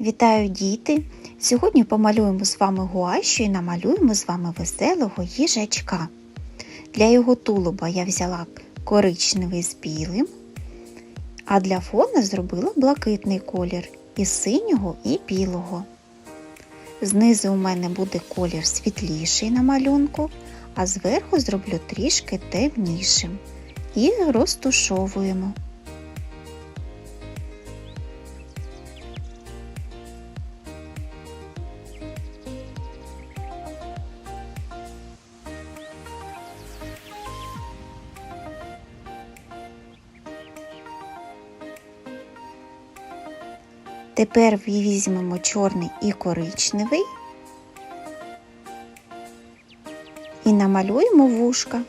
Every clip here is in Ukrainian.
Вітаю діти! Сьогодні помалюємо з вами гуашю і намалюємо з вами веселого їжачка. Для його тулуба я взяла коричневий з білим, а для фона зробила блакитний колір із синього і білого. Знизу у мене буде колір світліший на малюнку, а зверху зроблю трішки темнішим і розтушовуємо. Тепер візьмемо чорний і коричневий і намалюємо вушка.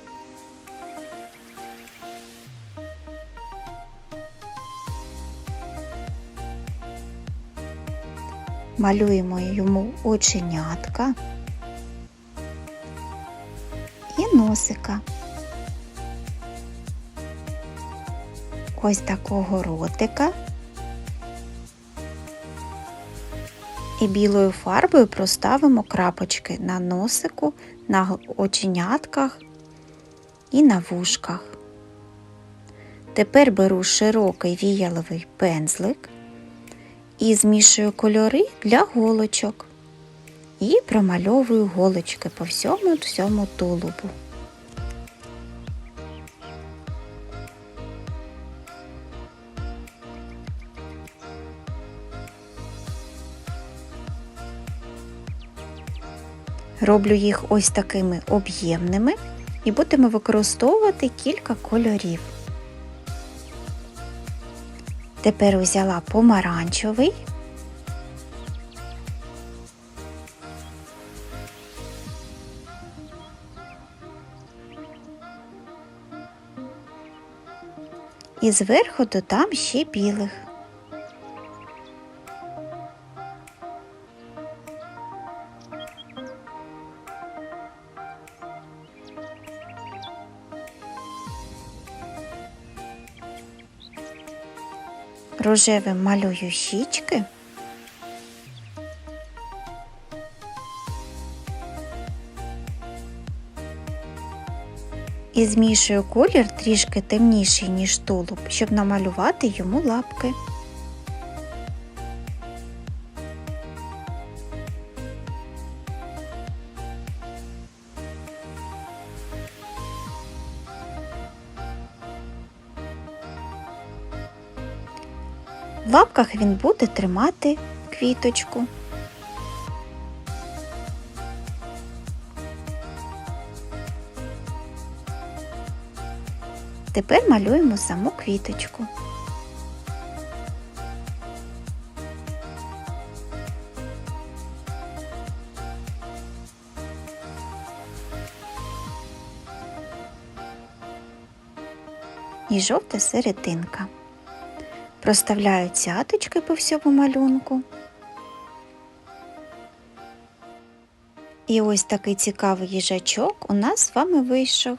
Малюємо йому оченятка і носика. Ось такого ротика. І білою фарбою проставимо крапочки на носику, на оченятках і на вушках. Тепер беру широкий віяловий пензлик і змішую кольори для голочок. І промальовую голочки по всьому всьому тулубу. Роблю їх ось такими об'ємними і будемо використовувати кілька кольорів. Тепер взяла помаранчевий. І зверху додам ще білих. Рожевим малюю щічки. І змішую колір трішки темніший, ніж тулуб, щоб намалювати йому лапки. В лапках він буде тримати квіточку. Тепер малюємо саму квіточку. І жовта серединка. Проставляю цяточки по всьому малюнку. І ось такий цікавий їжачок у нас з вами вийшов.